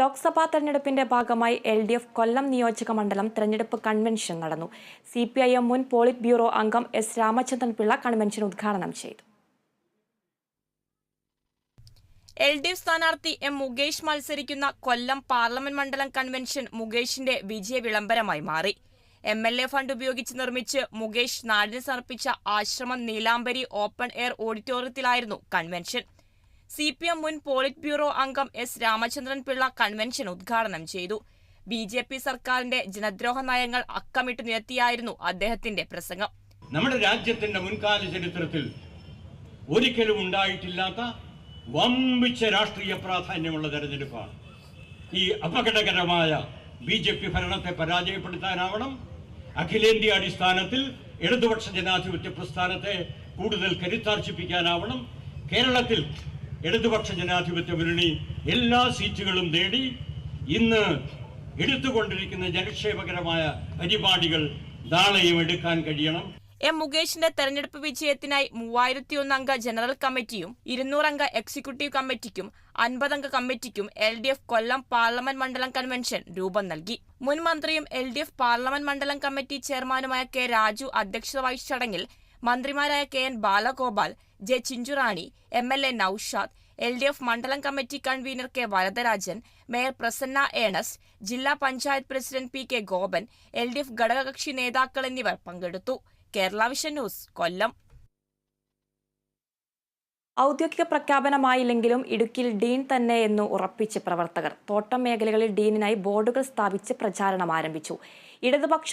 ലോക്സഭാ തെരഞ്ഞെടുപ്പിന്റെ ഭാഗമായി L D F കൊല്ലം നിയോജക മണ്ഡലം തെരഞ്ഞെടുപ്പ് കൺവെൻഷൻ നടന്നു. സി പി ഐ എം മുൻ പോളിറ്റ് ബ്യൂറോ അംഗം എസ് രാമചന്ദ്രൻ പിള്ള കൺവെൻഷൻ ഉദ്ഘാടനം ചെയ്തു. എൽ ഡി എഫ് സ്ഥാനാർത്ഥി എം മുകേഷ് മത്സരിക്കുന്ന കൊല്ലം പാർലമെന്റ് മണ്ഡലം കൺവെൻഷൻ മുകേഷിന്റെ വിജയ വിളംബരമായി മാറി. എം എൽ എ ഫണ്ട് ഉപയോഗിച്ച് നിർമ്മിച്ച് മുകേഷ് നാടിന് സമർപ്പിച്ച ആശ്രമം നീലാംബരി ഓപ്പൺ എയർ ഓഡിറ്റോറിയത്തിലായിരുന്നു കൺവെൻഷൻ. സി പി എം മുൻ പോളിറ്റ് ബ്യൂറോ അംഗം എസ് രാമചന്ദ്രൻ പിള്ള കൺവെൻഷൻ ഉദ്ഘാടനം ചെയ്തു. ബി ജെ പി സർക്കാരിന്റെ ജനദ്രോഹ നയങ്ങൾ അക്കമിട്ട് നിരത്തിയായിരുന്നു അദ്ദേഹത്തിന്റെ പ്രസംഗം. നമ്മുടെ രാജ്യത്തിന്റെ മുൻകാല ചരിത്രത്തിൽ ഒരിക്കലും ഉണ്ടായിട്ടില്ലാത്ത വമ്പിച്ച രാഷ്ട്രീയ പ്രാധാന്യമുള്ള തെരഞ്ഞെടുപ്പാണ്. ഈ അപകടകരമായ ബി ജെ പി ഭരണത്തെ പരാജയപ്പെടുത്താനാവണം. അഖിലേന്ത്യാ അടിസ്ഥാനത്തിൽ ഇടതുപക്ഷ ജനാധിപത്യ പ്രസ്ഥാനത്തെ കൂടുതൽ കരുത്താർജിപ്പിക്കാനാവണം. കേരളത്തിൽ ഇടതുപക്ഷ ജനാധിപത്യ മുന്നണി എല്ലാ സീറ്റുകളും നേടി ഇന്ന് എടുത്തുകൊണ്ടിരിക്കുന്ന ജനക്ഷേമകരമായ പരിപാടികൾ നാളെയും എടുക്കാൻ കഴിയണം. എം മുകേഷിന്റെ തെരഞ്ഞെടുപ്പ് വിജയത്തിനായി മൂവായിരത്തി അംഗ ജനറൽ കമ്മിറ്റിയും ഇരുന്നൂറംഗ എക്സിക്യൂട്ടീവ് കമ്മിറ്റിക്കും അൻപതംഗ കമ്മിറ്റിക്കും L D F Kollam parliament മണ്ഡലം കൺവെൻഷൻ രൂപം നൽകി. മുൻ മന്ത്രിയും എൽ ഡി എഫ് പാർലമെന്റ് മണ്ഡലം കമ്മിറ്റി ചെയർമാനുമായ കെ രാജു അധ്യക്ഷത വഹിച്ച ചടങ്ങിൽ മന്ത്രിമാരായ K N Balagopal J Chinchurani M L A Noushad L D F മണ്ഡലം committee convener K Varadarajan mayor Prasanna Earnest ജില്ലാ panchayat president P K Gopan L D F ഘടകകക്ഷി നേതാക്കൾ എന്നിവർ പങ്കെടുത്തു. Kerala vision news Kollam. ഔദ്യോഗിക പ്രഖ്യാപനമായില്ലെങ്കിലും ഇടുക്കിയിൽ ഡീൻ തന്നെ എന്ന് ഉറപ്പിച്ച് പ്രവർത്തകർ തോട്ടം മേഖലകളിൽ ഡീനിനായി ബോർഡുകൾ സ്ഥാപിച്ച് പ്രചാരണം ആരംഭിച്ചു. ഇടതുപക്ഷം